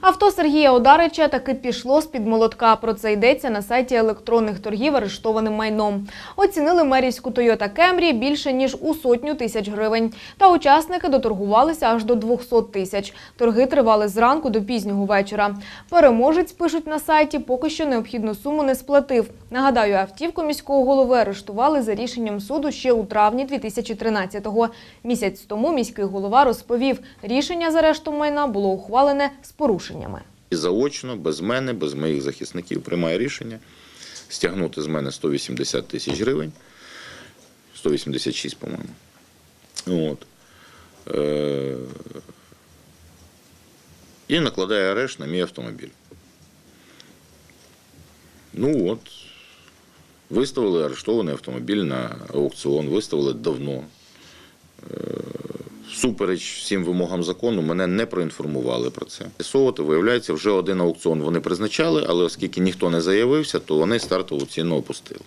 Авто Сергія Одарича таки пішло з-під молотка. Про це йдеться на сайті електронних торгів арештованим майном. Оцінили мерівську Toyota Camry більше ніж у сотню тисяч гривень. Та учасники доторгувалися аж до 200 тисяч. Торги тривали зранку до пізнього вечора. Переможець, пишуть на сайті, поки що необхідну суму не сплатив. Нагадаю, автівку міського голови арештували за рішенням суду ще у травні 2013-го. Місяць тому міський голова розповів, рішення з арештом майна було ухвалене з порушеннями. І заочно, без мене, без моїх захисників, приймає рішення стягнути з мене 180 тисяч гривень, 186, по-моєму. От. Е- і накладає арешт на мій автомобіль. Ну от, виставили арештований автомобіль на аукціон, виставили давно. Всупереч всім вимогам закону, мене не проінформували про це. Совати виявляється, вже один аукціон вони призначали, але оскільки ніхто не заявився, то вони стартову ціну опустили.